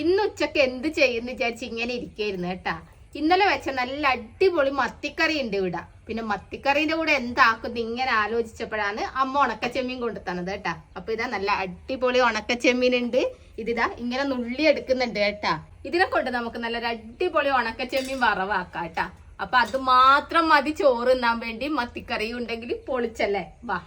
ഇന്ന് ഉച്ചയ്ക്ക് എന്ത് ചെയ്യുന്ന വിചാരിച്ച് ഇങ്ങനെ ഇരിക്കായിരുന്നു കേട്ടാ. ഇന്നലെ വെച്ച നല്ല അടിപൊളി മത്തിക്കറി ഉണ്ട് ഇവിടെ. പിന്നെ മത്തിക്കറിന്റെ കൂടെ എന്താക്കുന്നു ഇങ്ങനെ ആലോചിച്ചപ്പോഴാണ് അമ്മ ഉണക്കച്ചെമ്മീൻ കൊണ്ടു തന്നത് കേട്ടാ. അപ്പൊ ഇതാ നല്ല അടിപൊളി ഉണക്കച്ചെമ്മീൻ ഉണ്ട്. ഇതിതാ ഇങ്ങനെ നുള്ളി എടുക്കുന്നുണ്ട് കേട്ടാ. ഇതിനെ കൊണ്ട് നമുക്ക് നല്ലൊരു അടിപൊളി ഉണക്കച്ചെമ്മീൻ വറവാക്കാം കേട്ടാ. അപ്പൊ അത് മാത്രം മതി ചോറ് തിന്നാൻ വേണ്ടി മത്തിക്കറി ഉണ്ടെങ്കിൽ പൊളിച്ചല്ലേ? വാ.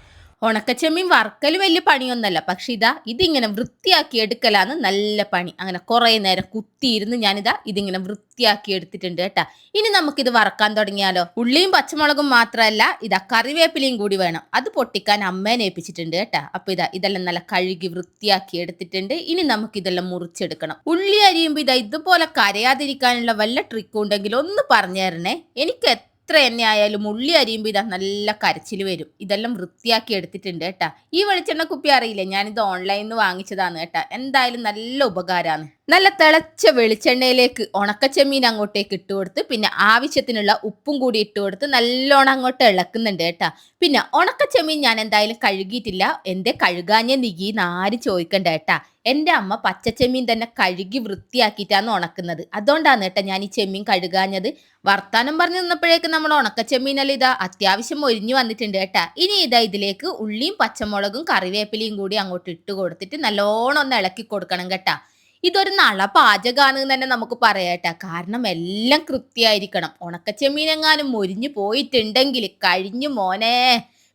ഉണക്കച്ചെമ്മീൻ വറുക്കൽ വലിയ പണിയൊന്നല്ല. പക്ഷെ ഇതാ ഇതിങ്ങനെ വൃത്തിയാക്കി എടുക്കലാന്ന് നല്ല പണി. അങ്ങനെ കുറേ നേരം കുത്തിയിരുന്ന് ഞാനിതാ ഇതിങ്ങനെ വൃത്തിയാക്കി എടുത്തിട്ടുണ്ട് കേട്ടാ. ഇനി നമുക്കിത് വറക്കാൻ തുടങ്ങിയാലോ? ഉള്ളിയും പച്ചമുളകും മാത്രമല്ല ഇതാ കറിവേപ്പിലയും കൂടി വേണം. അത് പൊട്ടിക്കാൻ അമ്മേനെ ഏൽപ്പിച്ചിട്ടുണ്ട് കേട്ടാ. അപ്പൊ ഇതാ ഇതെല്ലാം നല്ല കഴുകി വൃത്തിയാക്കി എടുത്തിട്ടുണ്ട്. ഇനി നമുക്ക് ഇതെല്ലാം മുറിച്ചെടുക്കണം. ഉള്ളി അരിയുമ്പോൾ ഇതാ ഇതുപോലെ കരയാതിരിക്കാനുള്ള വല്ല ട്രിക്കും ഉണ്ടെങ്കിൽ ഒന്ന് പറഞ്ഞു തരണേ. എനിക്ക് എത്ര എണ്ണ ആയാലും ഉള്ളി അരിയുമ്പോൾ ഇതാ നല്ല കരച്ചിൽ വരും. ഇതെല്ലാം വൃത്തിയാക്കി എടുത്തിട്ടുണ്ട് കേട്ടാ. ഈ വെളിച്ചെണ്ണ കുപ്പി അറിയില്ലേ? ഞാനിത് ഓൺലൈനിൽ നിന്ന് വാങ്ങിച്ചതാണ് കേട്ടാ. എന്തായാലും നല്ല ഉപകാരമാണ് നല്ല തിളച്ച വെളിച്ചെണ്ണയിലേക്ക് ഉണക്കച്ചെമ്മീൻ അങ്ങോട്ടേക്ക് ഇട്ട് കൊടുത്ത് പിന്നെ ആവശ്യത്തിനുള്ള ഉപ്പും കൂടി ഇട്ട് കൊടുത്ത് നല്ലോണം അങ്ങോട്ട് ഇളക്കുന്നുണ്ട് കേട്ടാ. പിന്നെ ഉണക്കച്ചെമ്മീൻ ഞാൻ എന്തായാലും കഴുകിയിട്ടില്ല. എന്റെ കഴുകാഞ്ഞ നികിന്ന് ആരും ചോദിക്കണ്ട കേട്ടാ. എന്റെ അമ്മ പച്ചച്ചെമ്മീൻ തന്നെ കഴുകി വൃത്തിയാക്കിയിട്ടാണ് ഉണക്കുന്നത്. അതുകൊണ്ടാണ് കേട്ടോ ഞാൻ ഈ ചെമ്മീൻ കഴുകാഞ്ഞത്. വർത്താനം പറഞ്ഞു നിന്നപ്പോഴേക്ക് നമ്മൾ ഉണക്കച്ചെമ്മീനല്ല ഇതാ അത്യാവശ്യം ഒരിഞ്ഞു വന്നിട്ടുണ്ട് കേട്ടാ. ഇനി ഇതാ ഇതിലേക്ക് ഉള്ളിയും പച്ചമുളകും കറിവേപ്പിലയും കൂടി അങ്ങോട്ട് ഇട്ട് കൊടുത്തിട്ട് നല്ലോണം ഒന്ന് ഇളക്കി കൊടുക്കണം കേട്ടാ. ഇതൊരു നള പാചകമാണ് തന്നെ നമുക്ക് പറയാട്ടാ. കാരണം എല്ലാം കൃത്യമായിരിക്കണം ഉണക്കച്ചെമ്മീനെങ്ങാനും മൊരിഞ്ഞു പോയിട്ടുണ്ടെങ്കിൽ കഴിഞ്ഞു മോനെ.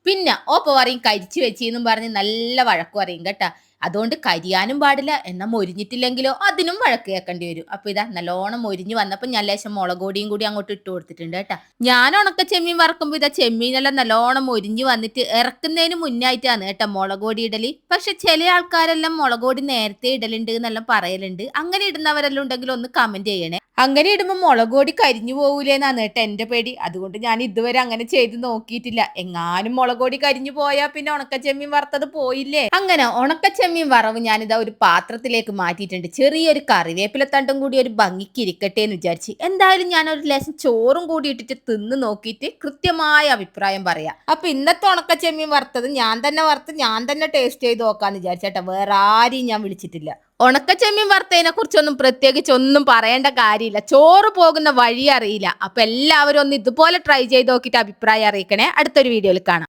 പിന്നെ ഓപ്പ പറയും കരിച്ചു വെച്ചെന്നും പറഞ്ഞ് നല്ല വഴക്ക് പറയും കേട്ടാ. അതുകൊണ്ട് കരിയാനും പാടില്ല എന്നാൽ മൊരിഞ്ഞിട്ടില്ലെങ്കിലോ അതിനും വഴക്ക് കേൾക്കേണ്ടി വരും. അപ്പൊ ഇതാ നല്ലോണം മൊരിഞ്ഞു വന്നപ്പോൾ ഞാൻ ലേശം മുളകൊടിയും കൂടി അങ്ങോട്ട് ഇട്ട് കൊടുത്തിട്ടുണ്ട് കേട്ടാ. ഞാൻ ഉണക്ക ചെമ്മീൻ വറക്കുമ്പോൾ ഇതാ ചെമ്മീനെല്ലാം നല്ലോണം മൊരിഞ്ഞു വന്നിട്ട് ഇറക്കുന്നതിന് മുന്നായിട്ടാണ് കേട്ടാ മുളകൊടി ഇടലി. പക്ഷെ ചില ആൾക്കാരെല്ലാം മുളകൊടി നേരത്തെ ഇടലുണ്ട് എന്നെല്ലാം പറയലുണ്ട്. അങ്ങനെ ഇടുന്നവരെല്ലാം ഉണ്ടെങ്കിൽ ഒന്ന് കമന്റ് ചെയ്യണേ. അങ്ങനെ ഇടുമ്പോൾ മുളകൊടി കരിഞ്ഞു പോകൂലേന്നാണ് കേട്ടോ എന്റെ പേടി. അതുകൊണ്ട് ഞാൻ ഇതുവരെ അങ്ങനെ ചെയ്ത് നോക്കിയിട്ടില്ല. എങ്ങാനും മുളകൊടി കരിഞ്ഞു പോയാൽ പിന്നെ ഉണക്കച്ചെമ്മീൻ വറുത്തത് പോയില്ലേ? അങ്ങനെ ഉണക്കച്ചെമ്മീൻ വറവ് ഞാനിതാ ഒരു പാത്രത്തിലേക്ക് മാറ്റിയിട്ടുണ്ട്. ചെറിയൊരു കറിവേപ്പില തണ്ടും കൂടി ഒരു ഭംഗിക്ക് ഇരിക്കട്ടെ എന്ന് വിചാരിച്ച്. എന്തായാലും ഞാൻ ഒരു ലേശം ചോറും കൂടി ഇട്ടിട്ട് തിന്ന് നോക്കിയിട്ട് കൃത്യമായ അഭിപ്രായം പറയാം. അപ്പൊ ഇന്നത്തെ ഉണക്കച്ചെമ്മീൻ വറുത്തത് ഞാൻ തന്നെ വറുത്ത് ഞാൻ തന്നെ ടേസ്റ്റ് ചെയ്ത് നോക്കാന്ന് വിചാരിച്ചേട്ടാ വേറെ ആരെയും ഞാൻ വിളിച്ചിട്ടില്ല. ഉണക്കച്ചെമ്മീൻ വറുത്തതിനെ കുറിച്ചൊന്നും പ്രത്യേകിച്ച് ഒന്നും പറയേണ്ട കാര്യമില്ല. ചോറ് പോകുന്ന വഴി അറിയില്ല. അപ്പൊ എല്ലാവരും ഒന്ന് ഇതുപോലെ ട്രൈ ചെയ്ത് നോക്കിയിട്ട് അഭിപ്രായം അറിയിക്കണേ. അടുത്തൊരു വീഡിയോയിൽ കാണാം.